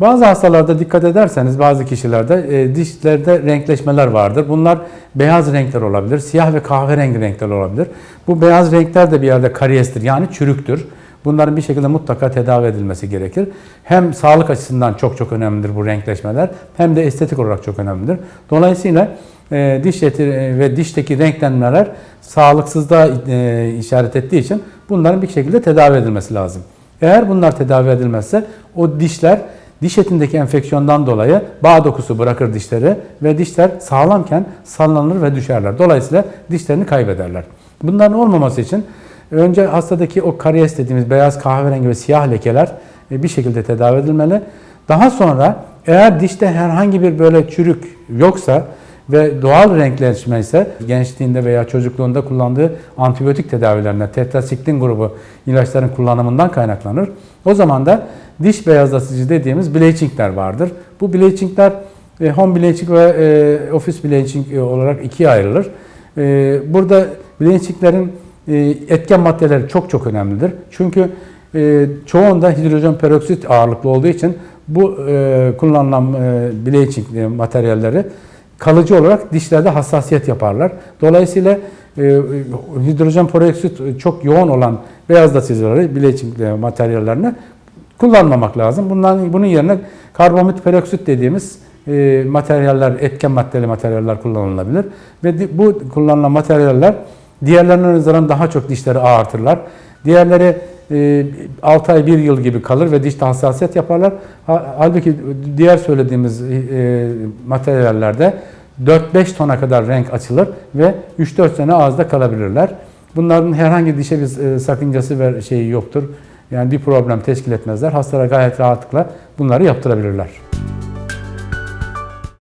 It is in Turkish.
Bazı hastalarda dikkat ederseniz bazı kişilerde e, dişlerde renkleşmeler vardır. Bunlar beyaz renkler olabilir, siyah ve kahverengi renkler olabilir. Bu beyaz renkler de bir yerde kariyestir yani çürüktür. Bunların bir şekilde mutlaka tedavi edilmesi gerekir. Hem sağlık açısından çok çok önemlidir bu renkleşmeler hem de estetik olarak çok önemlidir. Dolayısıyla e, diş eti e, ve dişteki renklenmeler sağlıksızlığa e, işaret ettiği için bunların bir şekilde tedavi edilmesi lazım. Eğer bunlar tedavi edilmezse o dişler diş etindeki enfeksiyondan dolayı bağ dokusu bırakır dişleri ve dişler sağlamken sallanır ve düşerler. Dolayısıyla dişlerini kaybederler. Bunların olmaması için önce hastadaki o karies dediğimiz beyaz kahverengi ve siyah lekeler e, bir şekilde tedavi edilmeli. Daha sonra eğer dişte herhangi bir böyle çürük yoksa ve doğal renkleşme ise gençliğinde veya çocukluğunda kullandığı antibiyotik tedavilerine, tetrasiklin grubu ilaçların kullanımından kaynaklanır. O zaman da diş beyazlatıcı dediğimiz bleachingler vardır. Bu bleachingler e, home bleaching ve e, office bleaching e, olarak ikiye ayrılır. E, burada bleachinglerin e, etken maddeleri çok çok önemlidir. Çünkü e, çoğunda hidrojen peroksit ağırlıklı olduğu için bu e, kullanılan e, bleaching e, materyalleri kalıcı olarak dişlerde hassasiyet yaparlar. Dolayısıyla e, hidrojen peroksit çok yoğun olan beyazlatıcıları, bleaching materyallerini kullanmamak lazım. Bundan, bunun yerine karbamid peroksit dediğimiz e, materyaller, etken maddeli materyaller kullanılabilir. Ve di- bu kullanılan materyaller diğerlerine nazaran daha çok dişleri ağartırlar. Diğerleri e, 6 ay 1 yıl gibi kalır ve dişte hassasiyet yaparlar. Ha- Halbuki diğer söylediğimiz e, materyallerde 4-5 tona kadar renk açılır ve 3-4 sene ağızda kalabilirler. Bunların herhangi dişe bir e, sakıncası ve şeyi yoktur. Yani bir problem teşkil etmezler. Hastalar gayet rahatlıkla bunları yaptırabilirler.